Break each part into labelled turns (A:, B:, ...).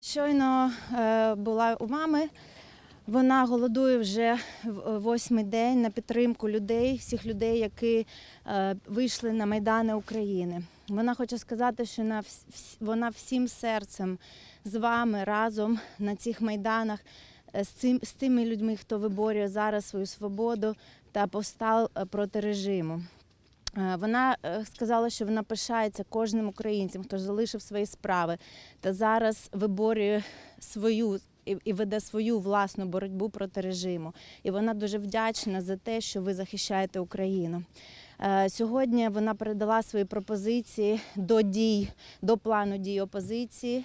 A: Щойно е, була у мами. Вона голодує вже в- восьмий день на підтримку людей, всіх людей, які е, вийшли на майдани України. Вона хоче сказати, що вона, вс- вс- вона всім серцем з вами разом на цих майданах, е, з, тими людьми, хто виборює зараз свою свободу та повстав е, проти режиму. Е, Вона е, сказала, що вона пишається кожним українцем, хто залишив свої справи та зараз виборює свою і, веде свою власну боротьбу проти режиму. І вона дуже вдячна за те, що ви захищаєте Україну. Е, Сьогодні вона передала свої пропозиції до дій, до плану дій опозиції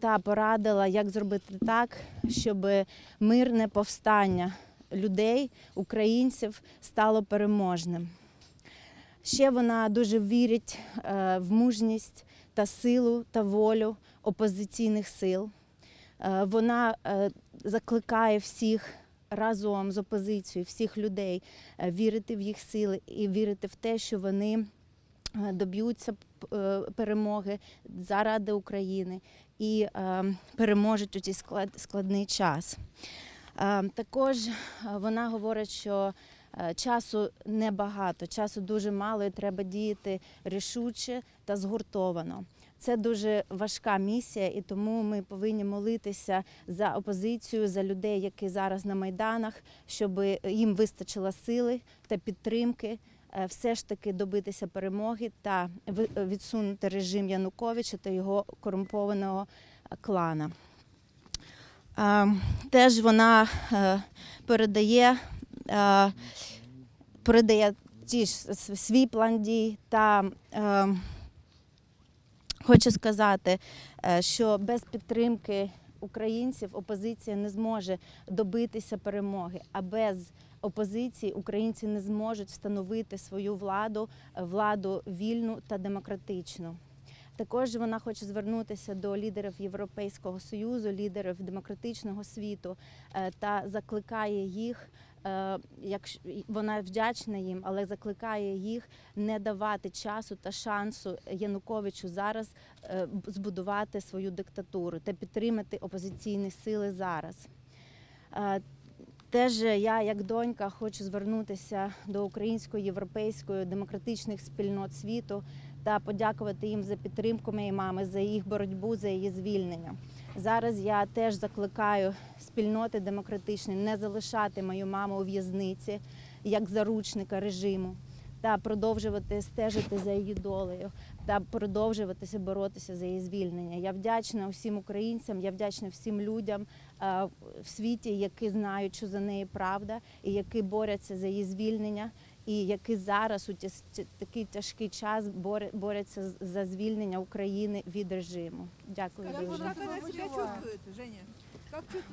A: та порадила, як зробити так, щоб мирне повстання людей, українців, стало переможним. Ще вона дуже вірить е, в мужність та силу та волю опозиційних сил. Е, Вона е, закликає всіх разом з опозицією, всіх людей вірити в їх сили і вірити в те, що вони доб'ються перемоги заради України і переможуть у цей склад- складний час. Також вона говорить, що часу небагато, часу дуже мало, і треба діяти рішуче та згуртовано. Це дуже важка місія, і тому ми повинні молитися за опозицію, за людей, які зараз на майданах, щоб їм вистачило сили та підтримки. е, Все ж таки добитися перемоги та відсунути режим Януковича та його корумпованого е, клана. Е, Теж вона е, передає, е, передає ті ж свій план дій та е, хочу сказати, е, що без підтримки українців опозиція не зможе добитися перемоги, а без опозиції українці не зможуть встановити свою владу, е, владу вільну та демократичну. Також вона хоче звернутися до лідерів Європейського союзу, лідерів демократичного світу е, та закликає їх. Е, Якщо вона вдячна їм, але закликає їх не давати часу та шансу Януковичу зараз е, збудувати свою диктатуру та підтримати опозиційні сили зараз. Е, Теж я, як донька, хочу звернутися до української, європейської демократичних спільнот світу та подякувати їм за підтримку моєї мами, за їх боротьбу, за її звільнення. Зараз я теж закликаю спільноти демократичні не залишати мою маму у в'язниці як заручника режиму та продовжувати стежити за її долею та продовжуватися боротися за її звільнення. Я вдячна усім українцям, я вдячна всім людям е, в світі, які знають, що за неї правда, і які борються за її звільнення, і які зараз у такий тяжкий час борються за звільнення України від режиму. Дякую
B: Как,
A: дуже.
B: как она себя чувствует, Женя?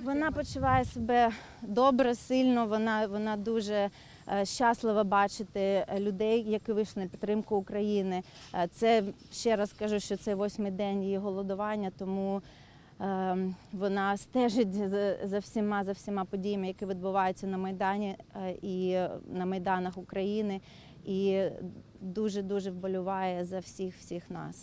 A: Вона почуває себе добре, сильно. Вона, вона дуже е, щаслива бачити е, людей, які вийшли на підтримку України. Е, Це ще раз кажу, що це восьмий день її голодування, тому вона стежить за, за всіма за всіма подіями, які відбуваються на Майдані е, і на майданах України, і дуже дуже вболіває за всіх всіх нас.